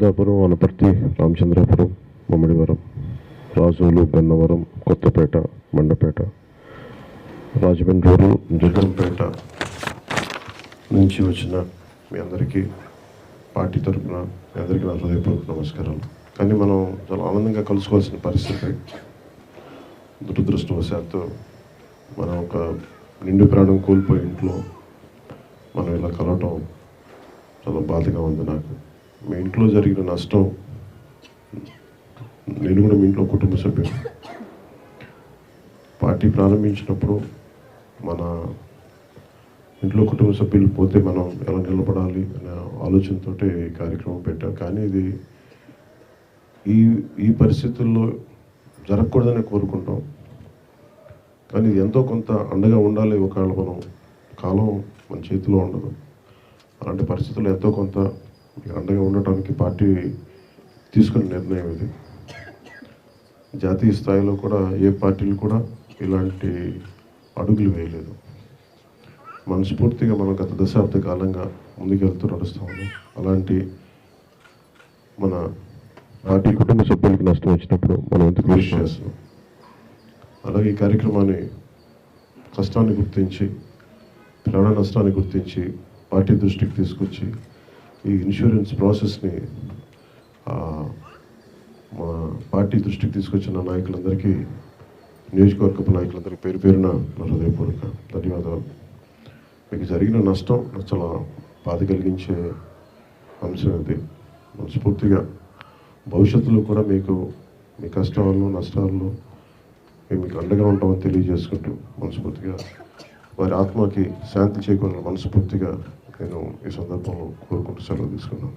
పెద్దాపురం వనపర్తి రామచంద్రాపురం మమ్మడివరం రాజోలు గన్నవరం కొత్తపేట మండపేట రాజమండ్రి జగన్పేట నుంచి వచ్చిన మీ అందరికీ పార్టీ తరఫున మీ అందరికీ నా హృదయపూర్వక నమస్కారాలు. కానీ మనం చాలా ఆనందంగా కలుసుకోవాల్సిన పరిస్థితి దురదృష్టవశాత్తు మనం ఒక నిండు ప్రాణం కోల్పోయి ఇంట్లో మనం ఇలా కలవటం చాలా బాధగా ఉంది నాకు. మీ ఇంట్లో జరిగిన నష్టం నేను కూడా మీ ఇంట్లో కుటుంబ సభ్యులు పార్టీ ప్రారంభించినప్పుడు మన ఇంట్లో కుటుంబ సభ్యులు పోతే మనం ఎలా నిలబడాలి అనే ఆలోచనతో ఈ కార్యక్రమం పెట్టాం. కానీ ఇది ఈ ఈ పరిస్థితుల్లో జరగకూడదని కోరుకుంటాం. కానీ ఇది ఎంతో కొంత అండగా ఉండాలి ఒకవేళ మనం కాలం మన చేతిలో ఉండదు. అలాంటి పరిస్థితుల్లో ఎంతో కొంత అండగా ఉండటానికి పార్టీ తీసుకున్న నిర్ణయం ఇది. జాతీయ స్థాయిలో కూడా ఏ పార్టీలు కూడా ఇలాంటి అడుగులు వేయలేదు. మనస్ఫూర్తిగా మనం గత దశాబ్ద కాలంగా ముందుకెళ్తూ నడుస్తూ ఉన్నాం. అలాంటి మన పార్టీ కుటుంబ సభ్యులకి నష్టం వచ్చినప్పుడు మనం ఎంత కృషి చేస్తున్నాం. అలాగే ఈ కార్యక్రమాన్ని కష్టాన్ని గుర్తించి ప్రాణ నష్టాన్ని గుర్తించి పార్టీ దృష్టికి తీసుకొచ్చి ఈ ఇన్సూరెన్స్ ప్రాసెస్ని మా పార్టీ దృష్టికి తీసుకొచ్చిన నాయకులందరికీ నియోజకవర్గపు నాయకులందరికీ పేరు పేరున నా హృదయపూర్వక ధన్యవాదాలు. మీకు జరిగిన నష్టం చాలా బాధ కలిగించే అంశం ఇది. మనస్ఫూర్తిగా భవిష్యత్తులో కూడా మీకు మీ కష్టాల్లో నష్టాల్లో మేము మీకు అండగా ఉంటామని తెలియజేసుకుంటూ మనస్ఫూర్తిగా వారి ఆత్మకి శాంతి చేకూరాలని మనస్ఫూర్తిగా నేను ఈ సందర్భంలో కోరుకుంటూ సెలవు తీసుకున్నాను